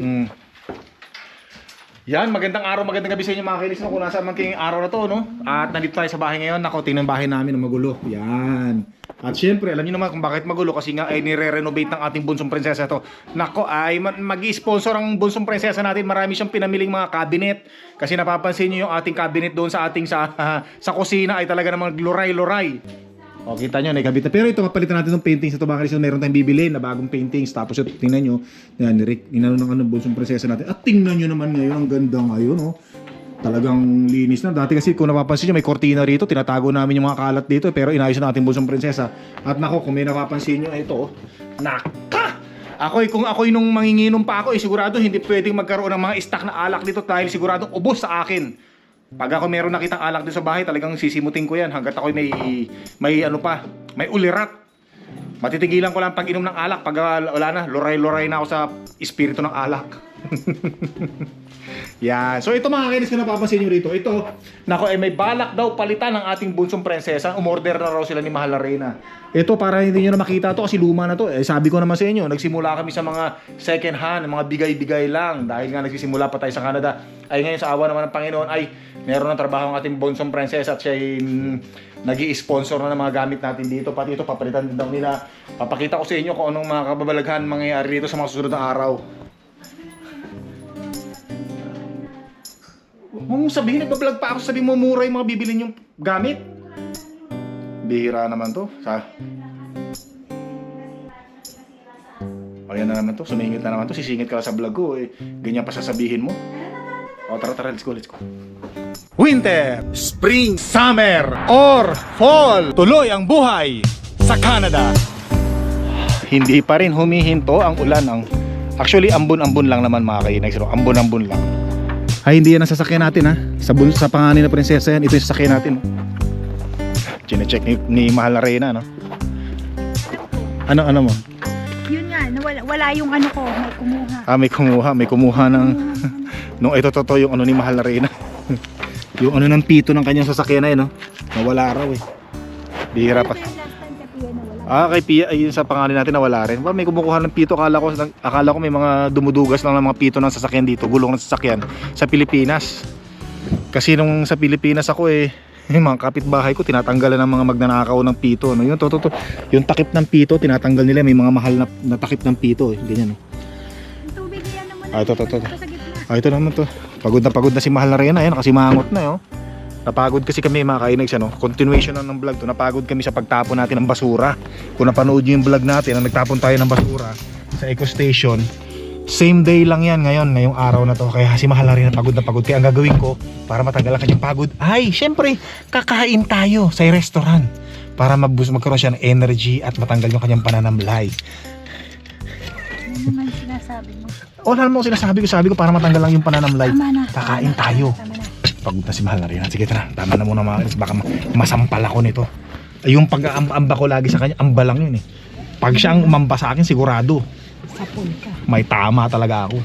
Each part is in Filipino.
Mm. Yan, magandang araw, magandang gabi sa inyo mga kainis no? kung nasa man kayong araw na to, no? At nandito tayo sa bahay ngayon, nako, tingnan bahay namin na magulo. Yan. At syempre, alam niyo naman kung bakit magulo kasi nga ay nire-renovate ng ating bunsong prinsesa to. Nako, ay ma- mag-sponsor ang bunsong prinsesa natin. Marami siyang pinamiling mga cabinet. Kasi napapansin niyo yung ating cabinet doon sa ating sa sa kusina ay talaga namang luray-luray. O, kita nyo, naikabit na. Pero ito, papalitan natin ng paintings ito. Baka kasi meron tayong bibili na bagong paintings. Tapos ito, tingnan nyo. Yan, inano ng ano, bunsong prinsesa natin. At tingnan nyo naman ngayon, ang ganda ngayon, oh. Talagang linis na. Dati kasi kung napapansin nyo, may kortina rito. Tinatago namin yung mga kalat dito. Pero inayos na natin bunsong prinsesa. At nako, kung may napapansin nyo, ito, oh. Naka! Ako'y kung ako'y nung manginginom pa ako, eh, sigurado hindi pwedeng magkaroon ng mga stock na alak dito dahil sigurado ubos sa akin. Pag ako meron nakitang alak din sa bahay, talagang sisimutin ko yan hanggat ako'y may may ano pa, may ulirat. Matitigilan ko lang pag inom ng alak pag ah, wala na, loray-loray na ako sa espiritu ng alak. Yan. So ito mga kainis kung napapansin nyo rito, ito, nako ay may balak daw palitan ng ating bunsong prinsesa. Umorder na raw sila ni Mahal na. Ito para hindi nyo na makita to kasi luma na to. Eh, sabi ko naman sa inyo, nagsimula kami sa mga second hand, mga bigay-bigay lang. Dahil nga nagsisimula pa tayo sa Canada. Ay ngayon sa awa naman ng Panginoon ay meron ng trabaho ang ating bunsong prinsesa at siya ay mm, nag sponsor na ng mga gamit natin dito. Pati ito, papalitan din daw nila. Papakita ko sa inyo kung anong mga kababalaghan mangyayari dito sa mga susunod na araw. Huwag mong sabihin, nagbablog pa ako, sabihin mo mura yung mga bibilin yung gamit. Bihira naman to. Sa... O yan na naman to, sumingit na naman to, sisingit ka sa vlog ko eh. Ganyan pa sasabihin mo. O tara tara, let's go, let's go. Winter, Spring, Summer, or Fall. Tuloy ang buhay sa Canada. Hindi pa rin humihinto ang ulan. Ang... Actually, ambon-ambon lang naman mga kainags. Ambon-ambon lang. Ay, hindi yan ang sasakyan natin ha. Sa, sa panganin na prinsesa yan, ito yung sasakyan natin. Chine-check ni, ni Mahal na Reyna, no? Ano, ano mo? Yun nga, nawala, wala yung ano ko, may kumuha. Ah, may kumuha, may kumuha ng... Nung ito totoo yung ano ni Mahal na Reyna. yung ano ng pito ng kanyang sasakyan na yun, no? Nawala raw eh. Bihira pa. Ah, kay Pia, ayun sa pangalan natin nawala rin. Ba, may kumukuha ng pito. Akala ko, akala ko may mga dumudugas lang ng mga pito ng sasakyan dito. Gulong ng sasakyan sa Pilipinas. Kasi nung sa Pilipinas ako eh, yung mga kapitbahay ko tinatanggalan ng mga magnanakaw ng pito. Ano yun? To, to, to. Yung takip ng pito, tinatanggal nila. May mga mahal na, na takip ng pito eh. Ganyan. oh. Yung tubig yan naman. Ah, ito, ito, ito. Gitna. Ah, ito naman to. Pagod na pagod na si Mahal na rin. Ayan, kasi mangot na yun. Napagod kasi kami mga kainags, ano? Continuation na ng vlog to. Napagod kami sa pagtapon natin ng basura. Kung napanood nyo yung vlog natin, na nagtapon tayo ng basura sa Eco Station. Same day lang yan ngayon, ngayong araw na to. Kaya si Mahal na rin pagod na pagod. Kaya ang gagawin ko, para matagal ang kanyang pagod, ay, syempre, kakain tayo sa restaurant. Para magbus magkaroon siya ng energy at matanggal yung kanyang pananamlay. Ano naman sinasabi mo? Wala naman ko sinasabi ko, sabi ko para matanggal lang yung pananamlay. Na. Kakain na, tayo. Tama na. Pagod na si Mahal na rin. Sige tara, tama na muna mga. Baka ma- masampal ako nito. Ay, yung pag-aamba ko lagi sa kanya, amba lang yun eh. Pag siya ang umamba sa akin, sigurado. Sapul ka. May tama talaga ako.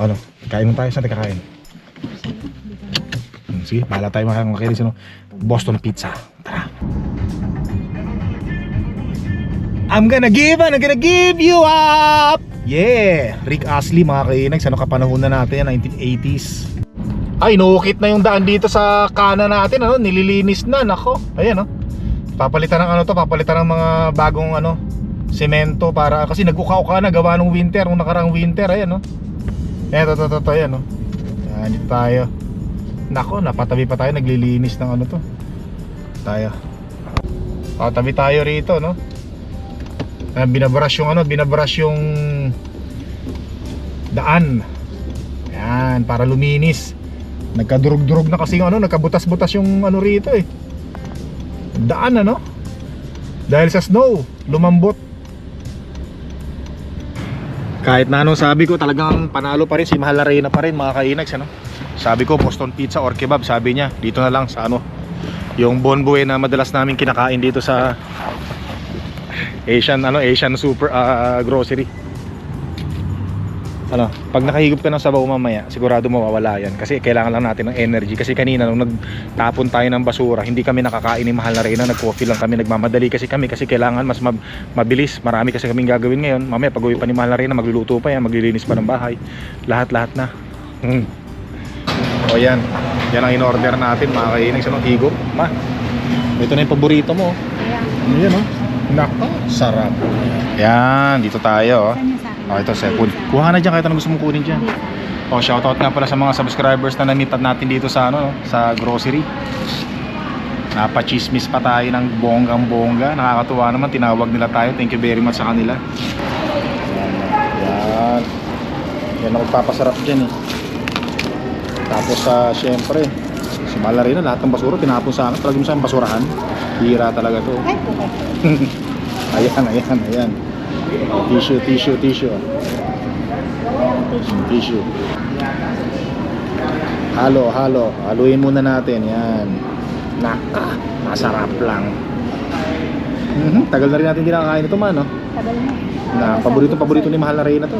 Ano, kain mo tayo. Saan tayo kakain? Hmm, Sige, bahala tayo kinis. Ano? Boston Pizza. Tara. I'm gonna give, I'm gonna give you up! Yeah! Rick Astley mga kainags, ano kapanahon na natin, 1980s. Ay, nukit na yung daan dito sa kanan natin, ano, nililinis na, nako. Ayan, no. Papalitan ng ano to, papalitan ng mga bagong ano, semento para kasi nagukaw-ka na gawa ng winter, nung nakarang winter, ayan, no. Eto, to, to, to, ayan, no. Ayan, dito tayo. Nako, napatabi pa tayo, naglilinis ng ano to. Tayo. O, tabi tayo rito, no. Ah, binabrush yung ano, binabrush yung daan. Yan, para luminis. Nagkadurog-durog na kasi yung ano, nagkabutas-butas yung ano rito eh. Daan ano? Dahil sa snow, lumambot. Kahit na anong sabi ko, talagang panalo pa rin si Mahal na Reyna pa rin mga kainags ano. Sabi ko Boston Pizza or kebab, sabi niya, dito na lang sa ano. Yung bonboy na madalas namin kinakain dito sa Asian ano Asian super ah, grocery. Ano, pag nakahigop ka ng sabaw mamaya, sigurado mawawala yan. Kasi kailangan lang natin ng energy. Kasi kanina nung nagtapon tayo ng basura, hindi kami nakakain ni Mahal na Reyna. Nag-coffee lang kami, nagmamadali kasi kami. Kasi kailangan mas mab- mabilis. Marami kasi kaming gagawin ngayon. Mamaya pag uwi pa ni Mahal na Reyna, magluluto pa yan, maglilinis pa ng bahay. Lahat-lahat na. Hmm. O yan. Yan ang in-order natin, mga kainis. Ano, higop. Ma, ito na yung paborito mo. Kaya, Ano yan, oh? Nako, sarap. Yan, dito tayo, oh. Oh, ito, second. Kuha na dyan kahit anong gusto mong kunin dyan. Oh, shoutout nga pala sa mga subscribers na namitan natin dito sa ano, no, sa grocery. Napachismis pa tayo ng bonggang bongga. Nakakatuwa naman, tinawag nila tayo. Thank you very much sa kanila. Yan, yan. Ang magpapasarap dyan eh. Tapos sa syempre, si Malari na lahat ng basura tinapon sa akin. Talagang sa basurahan. Hira talaga to. Ayan, ayan, ayan. Tissue, tissue, tissue. Tissue. Halo, halo. Haluin muna natin. Yan. Naka, masarap lang. Mhm, Tagal na rin natin hindi nakakain ito man, no? Tagal na. Na, paborito, paborito ni Mahal na Reyna to.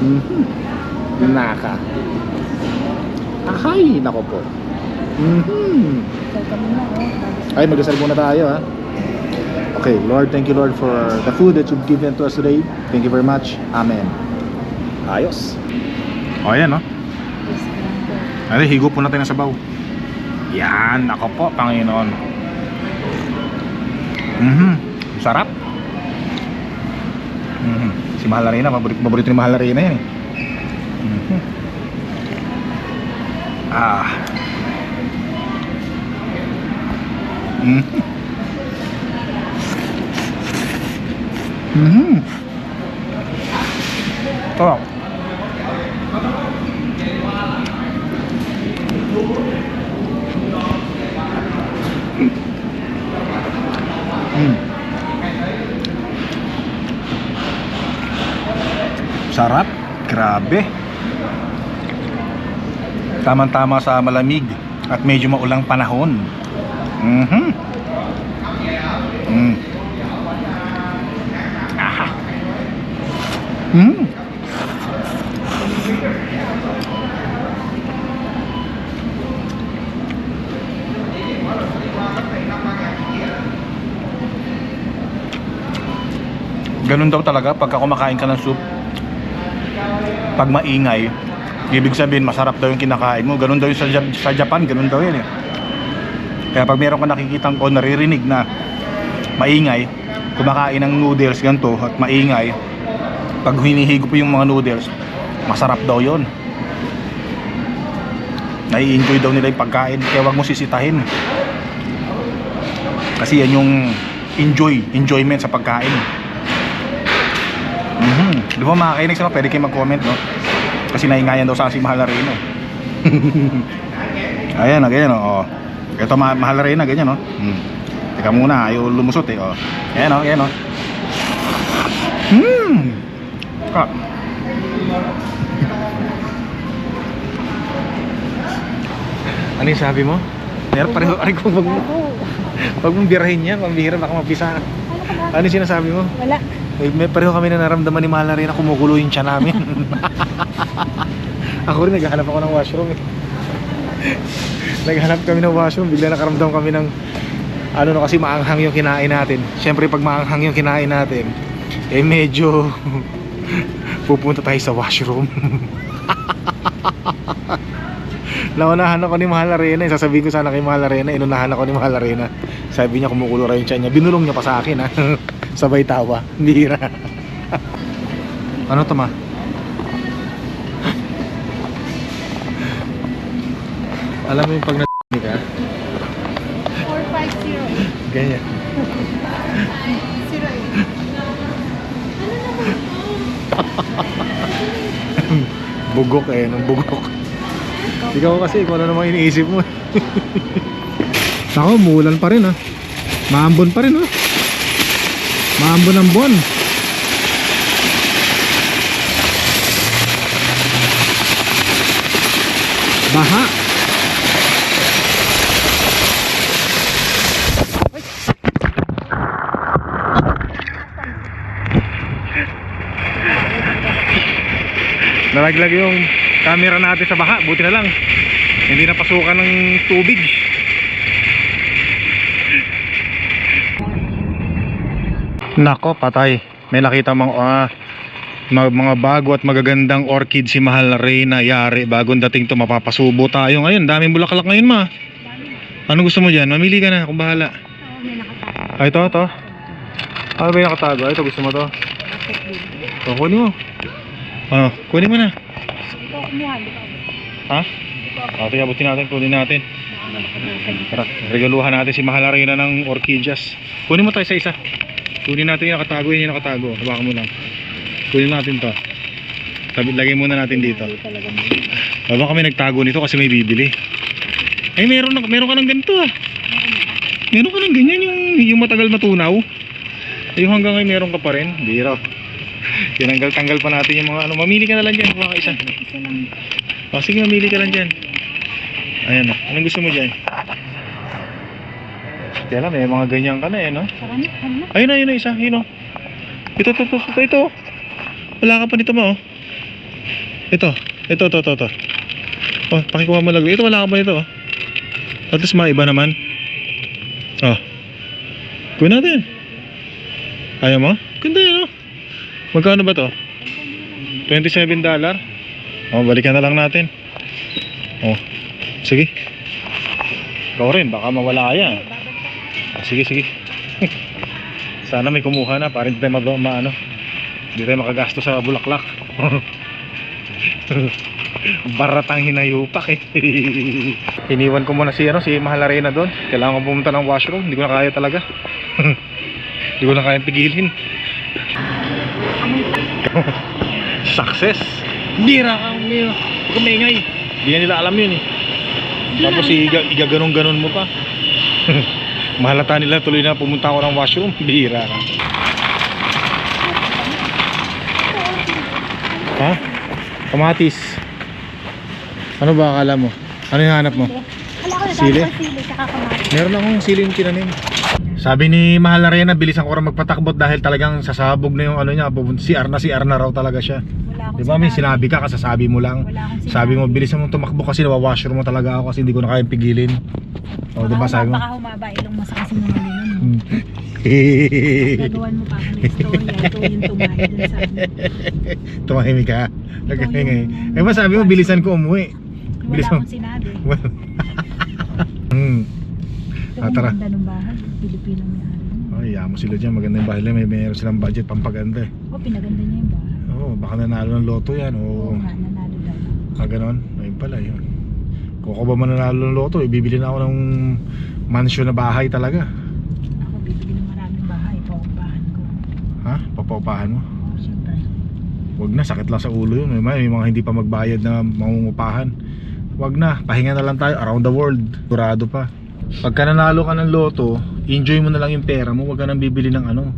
Mhm. Naka. Ahay, nako po. Oh. Bago- Ay, magdasal muna tayo ha. Okay, Lord, thank you Lord for the food that you've given to us today. Thank you very much. Amen. Ayos. O, ayan no. Ay, higo po natin ng sabaw. Yan, ako po, Panginoon. Mhm. Sarap. Mhm. Si Mahal na Reyna, paborito, ni Mahal na Reyna yan eh. Mhm. Ah. Mhm. Mhm. Sarap. Mm. Sarap. Grabe. Tamang-tama sa malamig at medyo maulang panahon. Mhm. Mm. Aha. Ganun daw talaga pagka kumakain ka ng soup. Pag maingay, ibig sabihin masarap daw yung kinakain mo. Ganun daw yung sa, sa Japan, ganun daw yun eh. Kaya pag meron ka nakikitang o naririnig na maingay, kumakain ng noodles ganito at maingay, pag hinihigop yung mga noodles, masarap daw yon. Nai-enjoy daw nila yung pagkain, kaya wag mo sisitahin. Kasi yan yung enjoy, enjoyment sa pagkain. Di ba mga kainig sila, pwede kayo mag-comment, no? Kasi naingayan daw sa si Mahal na Reyna. ayan, ayan, oh. Ito ma Mahal na Reyna, ganyan, no? Hmm. Teka muna, ayaw lumusot, eh, oh. Ayan, oh, ayan, oh. Hmm. Ka. Ano yung sabi mo? Meron pareho, aray ko, wag mo, wag mong birahin yan, pambihira, baka mapisa. Ano? Ano yung sinasabi mo? Wala. May, may pareho kami na naramdaman ni Mahal na rin na kumukulo yung tiyan namin. ako rin, naghahanap ako ng washroom eh. naghanap kami ng washroom, bigla nakaramdam kami ng ano no kasi maanghang yung kinain natin. Siyempre pag maanghang yung kinain natin, eh medyo pupunta tayo sa washroom. Naunahan ako ni Mahal Arena, eh. sasabihin ko sana kay Mahal Arena, inunahan ako ni Mahal Arena. Sabi niya kumukulo raw yung tiyan niya. Binulong niya pa sa akin ha. Sabay tawa. Bihira. ano to ma? Alam mo yung pag na ka? 450. Ganyan. Zero eight. Bugok eh, nung bugok. Ikaw kasi, kung ano naman iniisip mo. Ako, mulan pa rin ah. Maambon pa rin ah. Maambon ang buwan. Baha. Nalaglag yung camera natin sa baha. Buti na lang. Hindi napasukan ng tubig. Nako, patay. May nakita mga ah, mga, mga bago at magagandang orchid si Mahal na Reyna Yari. Bagong dating to, mapapasubo tayo ngayon. Daming bulaklak ngayon, ma. Ano gusto mo dyan? Mamili ka na, kung bahala. May nakatakas. Ay, ito, ito. Ba yung nakatago? Ay, ito, gusto mo to? Bakit din? O, kunin mo. Ano, kunin mo na. Ikaw kumuha? Ha? O, sige, abutin natin, kunin natin. Tara, regaluhan natin si Mahal na Reyna ng orchidyas. Kunin mo tayo sa isa. Kunin natin yung nakatago, yun yung nakatago. Hawakan mo lang. Kunin natin to. Tabi, lagay muna natin dito. Baba kami nagtago nito kasi may bibili. Ay, meron, meron ka ng ganito ah. Meron ka ng ganyan yung, yung matagal matunaw. Eh, Yung hanggang ngayon meron ka pa rin. Biro. Tinanggal-tanggal pa natin yung mga ano. Mamili ka na lang dyan. Kuha ka isa. Isa lang. O, sige, mamili ka lang dyan. Ayan o. Anong gusto mo dyan? Kaya lang, may mga ganyan ka na eh, no? Sarami, na? Ayun na, ayun na isa. Ayun o. Ito, ito, ito, ito, ito. Wala ka pa nito mo, oh. Ito. Ito, ito, ito, ito. Oh, pakikuha mo lang. Ito, wala ka pa nito, oh. At least maiba naman. Oh. Kuha natin. Ayaw mo? Ganda yun, oh. Magkano ba to? $27 dollar? Oh, balikan na lang natin. Oh. Sige. Ikaw rin, baka mawala yan. Ah, sige, sige. Sana may kumuha na para hindi tayo maano. Hindi tayo makagasto sa bulaklak. Baratang hinayupak eh. Iniwan ko muna si ano si Mahal Arena doon. Kailangan ko pumunta ng washroom. Hindi ko na kaya talaga. Hindi ko na kaya pigilin. Success. Bira ka umiyo. Huwag kang. Hindi na nila alam yun eh. Tapos iga, igaganon-ganon mo pa. Mahalata nila tuloy na pumunta ako ng washroom. Bihira ka. Ha? Kamatis. Ano ba akala mo? Ano yung hanap mo? Wala ko Sili? sili. Sili, tsaka kamatis. Meron akong siling tinanim. Sabi ni Mahal Arena, bilisan ko rin magpatakbot dahil talagang sasabog na yung ano niya. pupunta- Si Arna, si Arna raw talaga siya. Di ba may sinabi ka, kasasabi mo lang. Sabi mo, bilisan mo tumakbo kasi nawa-washroom mo talaga ako kasi hindi ko na kayang pigilin. O, di ba sabi mo? Baka humaba ilong sa kasinungalingan mo. Hmm. Gagawan mo pa ako ng istorya. Ito yung tumayo dun sa ano. Tumahimik ka. Nagkahingay. yung- Eh ba sabi mo, bilisan ko umuwi. Wala akong sinabi. Hmm. Ito Ah, tara. ng bahay. Ay, yaman sila dyan. Maganda yung bahay nila. May meron silang budget pampaganda eh. O, pinaganda niya yung bahay. Oo, baka nanalo ng loto yan. Oo Oo. nga, nanalo daw. Ah, ganon. Ayun pala yun. Kung ako ba mananalo ng loto, ibibili na ako ng mansion na bahay talaga. Ako bibili ng maraming bahay. Paupahan ko. Ha? Papaupahan mo? Oo, syempre. Wag na, sakit lang sa ulo yun. May, may mga hindi pa magbayad na mangungupahan. Wag na, pahinga na lang tayo around the world. Durado pa. Pagka nanalo ka ng loto, enjoy mo na lang yung pera mo. Wag ka nang bibili ng ano.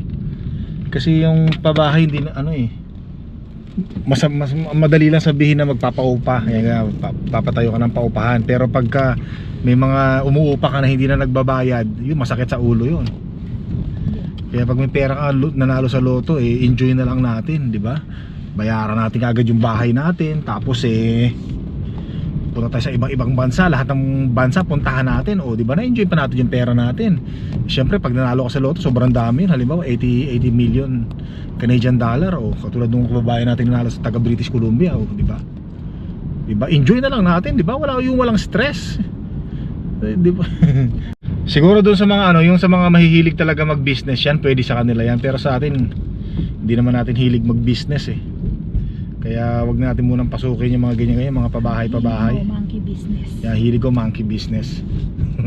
Kasi yung pabahay hindi na ano eh. Mas, mas madali lang sabihin na magpapaupa. Kaya papatayo ka ng paupahan. Pero pagka may mga umuupa ka na hindi na nagbabayad, yun masakit sa ulo yun. Kaya pag may pera ka lo- nanalo sa loto, eh, enjoy na lang natin, di ba? Bayaran natin agad yung bahay natin, tapos eh, punta tayo sa ibang-ibang bansa, lahat ng bansa puntahan natin, o di ba na-enjoy pa natin yung pera natin. Siyempre, pag nanalo ka sa loto, sobrang dami. Halimbawa, 80, 80 million Canadian dollar, o katulad nung kababayan natin nanalo sa taga British Columbia, o di ba? Di ba? Enjoy na lang natin, di ba? Wala yung walang stress. Eh, Di ba? Siguro doon sa mga ano, yung sa mga mahihilig talaga mag-business yan, pwede sa kanila yan. Pero sa atin, hindi naman natin hilig mag-business eh. Kaya wag natin munang pasukin yung mga ganyan-ganyan, mga pabahay-pabahay. Monkey business. Kaya hilig ko monkey business.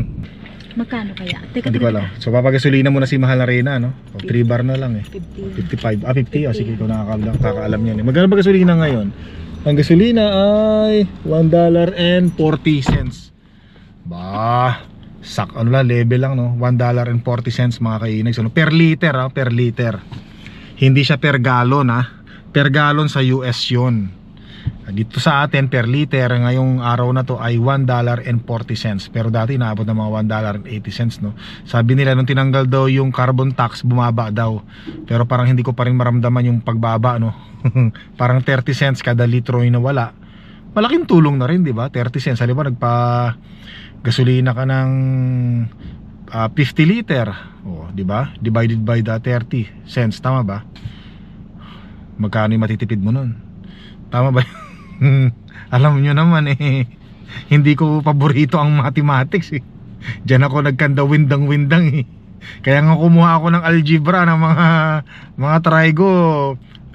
Magkano kaya? Teka, Hindi ko alam. So papagasolina muna si Mahal Arena, no? O, 3 bar na lang eh. 50. 55, ah 50, oh, sige ko nakakaalam, nakakaalam yan eh. Magkano ba gasolina ngayon? Ang gasolina ay $1.40 cents. Ba, sak ano lang, level lang no. $1.40 mga kainags. Ano, per liter ah, per liter. Hindi siya per gallon ah. Per gallon sa US 'yon. Dito sa atin per liter ngayong araw na to ay $1.40 pero dati naabot ng mga $1.80 no. Sabi nila nung tinanggal daw yung carbon tax bumaba daw. Pero parang hindi ko pa rin maramdaman yung pagbaba no. parang 30 cents kada litro yung nawala. Malaking tulong na rin, 'di ba? 30 cents. Halimbawa nagpa gasolina ka ng ah, 50 liter. Oh, 'di ba? Divided by the 30 cents, tama ba? Magkano yung matitipid mo nun? Tama ba? Alam nyo naman eh. Hindi ko paborito ang mathematics eh. Diyan ako nagkanda windang-windang eh. Kaya nga kumuha ako ng algebra ng mga mga trigo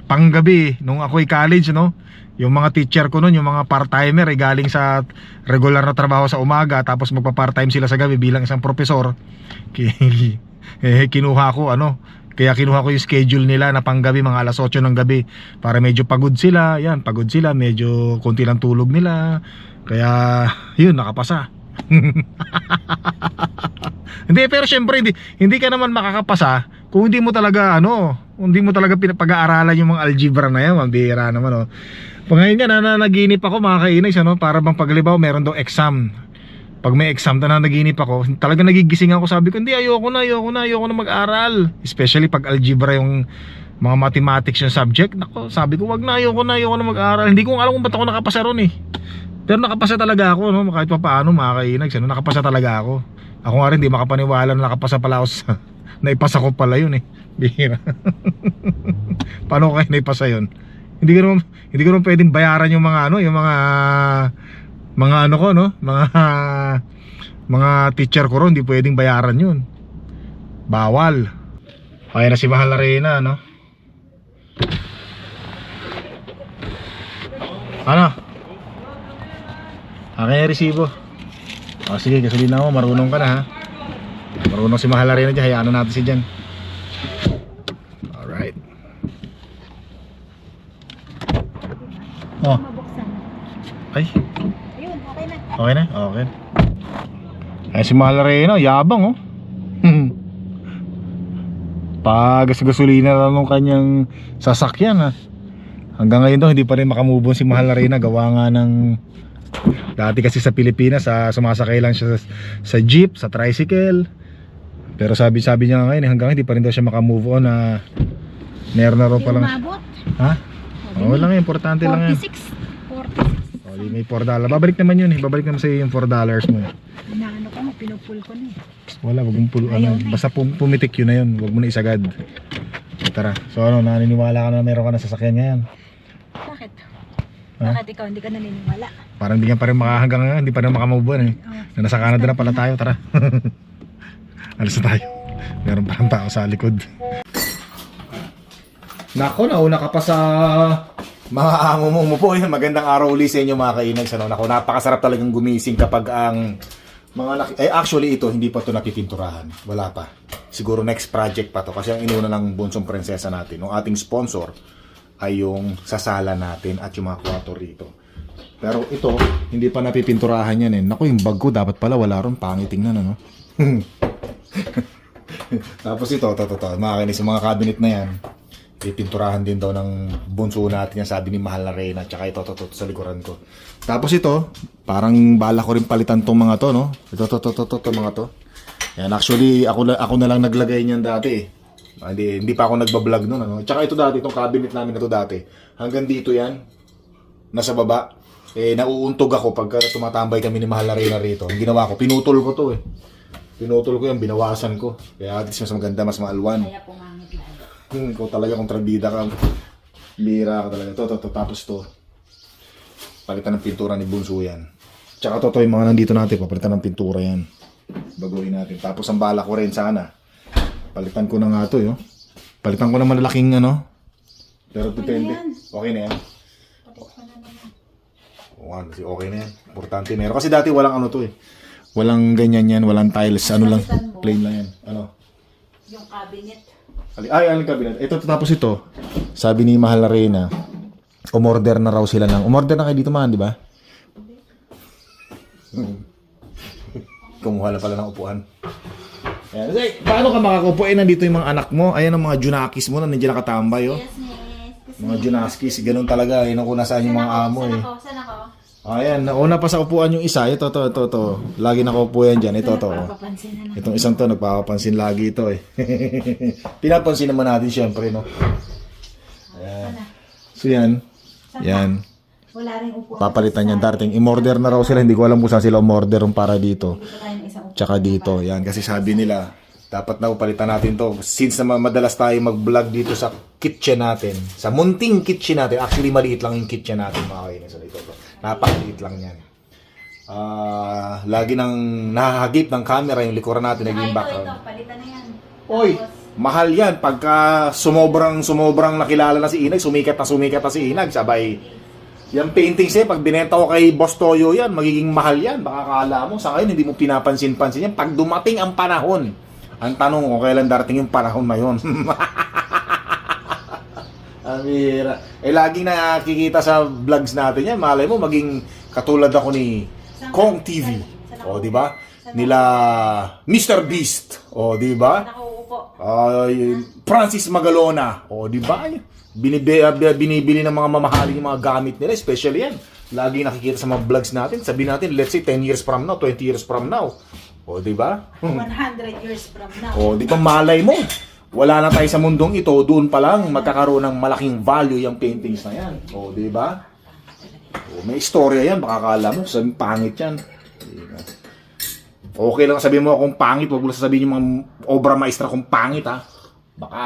panggabi nung ako'y college no. Yung mga teacher ko noon, yung mga part-timer eh, galing sa regular na trabaho sa umaga tapos magpa-part-time sila sa gabi bilang isang profesor. Eh, kinuha ko ano, kaya kinuha ko yung schedule nila na panggabi mga alas 8 ng gabi para medyo pagod sila. Yan, pagod sila, medyo konti lang tulog nila. Kaya yun, nakapasa. hindi, pero syempre hindi, hindi ka naman makakapasa kung hindi mo talaga ano, hindi mo talaga pinapag-aaralan yung mga algebra na yan, mabira naman oh. Pag ngayon nga nananaginip ako mga kainis ano, para bang paglibaw meron daw exam. Pag may exam na nanaginip ako, talaga nagigising ako sabi ko, hindi ayoko na, ayoko na, ayoko na mag-aral. Especially pag algebra yung mga mathematics yung subject. Nako, sabi ko, wag na, ayoko na, ayoko na mag-aral. Hindi ko alam kung ba't ako nakapasa ron eh. Pero nakapasa talaga ako, no? kahit pa paano mga kainags, ano? nakapasa talaga ako. Ako nga rin, di makapaniwala na nakapasa pala ako sa, naipasa ko pala yun eh. Bihira. paano ko kayo naipasa yun? Hindi ko naman, hindi ko naman pwedeng bayaran yung mga ano, yung mga mga ano ko no, mga mga teacher ko ron, hindi pwedeng bayaran yun. Bawal. Kaya na si Mahal Arena, no? Ano? Akin yung resibo. O sige, gasolina mo, marunong ka na ha. Marunong si Mahal Arena dyan, hayaan na natin si dyan. Alright. Oh, Mabuksan. ay, Ayun, okay na. Okay. Ay, si Mahal Reyna, yabang oh. Pagas-gasolina lang ng kanyang sasakyan ha. Hanggang ngayon daw hindi pa rin makamove on si Mahal Reyna gawa nga ng dati kasi sa Pilipinas sa sumasakay lang siya sa, sa jeep, sa tricycle. Pero sabi sabi niya ngayon eh, hanggang hindi pa rin daw siya makamove on na meron na raw pa lang. Ha? Oo lang importante lang yan. 46. 46. Di may 4 dollar. Babalik naman yun eh. Babalik naman sa iyo yung 4 dollars mo. Inaano ko mo, pinupul ko na eh. Wala, wag mong pulo, Ayaw ano, na eh. basta pum, pumitik yun na yun, wag mo na isagad. So, tara. So ano, naniniwala ka na meron ka na sasakyan ngayon. Bakit? Ha? Bakit ikaw hindi ka naniniwala? Parang hindi ka pa rin makahanggang ngayon, hindi pa rin makamubuan eh. Oh, Na nasa Canada na pala tayo, tara. Alas na tayo. Meron pa tao sa likod. Nako, nauna ka pa sa mga amo mo umupo. Yan, magandang araw ulit sa inyo mga kainags. Ano? Nako, napakasarap talagang gumising kapag ang mga nak- eh actually ito hindi pa to napipinturahan. Wala pa. Siguro next project pa to kasi ang inuna ng bunsong prinsesa natin, ng ating sponsor ay yung sasala natin at yung mga kwarto rito. Pero ito, hindi pa napipinturahan yan eh. Naku, yung bag ko dapat pala wala ron. Pangit tingnan ano. Tapos ito, to, to, to, mga kinis, yung mga cabinet na yan, pipinturahan din daw ng bunso natin yan, sabi ni Mahal na Reyna, tsaka ito, to, to, to, sa likuran ko. Tapos ito, parang bala ko rin palitan tong mga to, no? Ito, to, to, to, to, to, mga to. Yan, actually, ako ako na lang naglagay niyan dati eh. Hindi, hindi pa ako nagbablog noon, ano? Tsaka ito dati, itong cabinet namin na to dati. Hanggang dito yan, nasa baba. Eh, nauuntog ako pagka tumatambay kami ni Mahal na Reyna rito. Ang ginawa ko, pinutol ko to eh. Pinutol ko yan, binawasan ko. Kaya at least mas maganda, mas maalwan. Kaya pumangit lalo. Hmm, ikaw talaga kontrabida ka. Bira ka talaga. To, to, to, tapos to. Palitan ng pintura ni Bunso yan. Tsaka to, to, yung mga nandito natin, papalitan ng pintura yan. Baguhin natin. Tapos ang bala ko rin sana. Palitan ko na nga to, yo. Palitan ko na malalaking ano. Pero depende. yan. Okay na yan. Na. Oo, ano, si okay na yan. Importante meron. Kasi dati walang ano to eh. Walang ganyan yan, walang tiles. Ano lang, plain lang yan. Ano? Yung cabinet. Ali- Ay, aling kabinet. Ito, tapos ito. Sabi ni Mahal na Reyna, umorder na raw sila ng... Umorder na kayo dito man, di ba? Kumuha na pala ng upuan. Ayan. Kasi, paano ka makakupo? Eh, nandito yung mga anak mo. Ayan ang mga junakis mo na nandiyan nakatambay, oh. Yes, miss. Kasi Mga Junaskis, ganun talaga. Yun kung nasaan yung mga amo eh. Saan ako? Ayan, nauna pa sa upuan yung isa. Ito, to, ito, to. Lagi nakaupo yan dyan. Ito, to. Na Itong isang to, nagpapapansin lagi ito eh. Pinapansin naman natin syempre, no? Ayan. So yan. Yan. Wala rin upuan. Papalitan yan darating. I-order na raw sila. Hindi ko alam kung saan sila umorder yung para dito. Tsaka dito. Yan. Kasi sabi nila, dapat na palitan natin to. Since na madalas tayo mag-vlog dito sa kitchen natin. Sa munting kitchen natin. Actually, maliit lang yung kitchen natin mga kainis. Ito, to. Napakaliit lang yan. Ah, lagi nang nahahagip ng camera yung likuran natin naging ito, background. ito. Palitan na yan. Oy, mahal yan. Pagka sumobrang sumobrang nakilala na si Inag, sumikat na sumikat na si Inag, sabay. Yung paintings eh, pag binenta ko kay Boss Toyo yan, magiging mahal yan. Baka kala mo, sa ngayon hindi mo pinapansin-pansin yan. Pag dumating ang panahon, ang tanong ko, kailan darating yung panahon na yun? Amira. Eh, laging nakikita sa vlogs natin yan. Malay mo, maging katulad ako ni Kong TV. O, di ba? Nila Mr. Beast. O, di ba? Ay, Francis Magalona. O, di ba? Binibi, binibili ng mga mamahaling yung mga gamit nila, especially yan. Lagi nakikita sa mga vlogs natin. Sabi natin, let's say 10 years from now, 20 years from now. O, di ba? 100 years from now. O, di ba malay mo? Wala na tayo sa mundong ito, doon pa lang magkakaroon ng malaking value yung paintings na yan. O, di ba? O, may istorya yan, baka kala mo, sabi pangit yan. Di ba? Okay lang sabihin mo akong pangit, wag mo sasabihin yung mga obra maestra kong pangit ha. Baka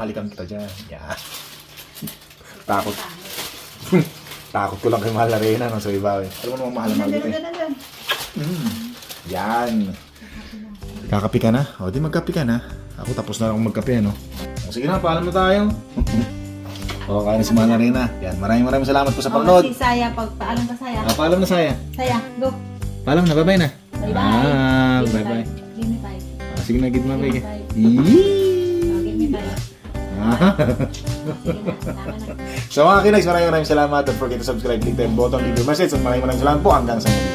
halikan kita dyan. Yeah. Takot. Takot ko lang kay Mahal Arena no, sa iba. eh. Alam mo naman mahal na mahal kita. eh. Yan. Kakapi ka na? O, di magkapi ka na. Ako tapos na akong magkape, no? O, sige na, paalam na tayo. o, kaya na si Mahal Arena. Yan, maraming maraming salamat po sa Oh, panonood. si Saya, pagpaalam ka Saya. Ah, paalam na saya. Saya, go. Paalam na, bye-bye na. Bye-bye. Ah, Give me bye-bye. five. Give me five. Ah, sige na, gid mabay ka. Bye. Yee! Oh, give me five. Sige na, tama na. So mga kinags, maraming maraming salamat. Don't forget to subscribe, click the button, leave your message. At maraming maraming salamat po hanggang sa muli.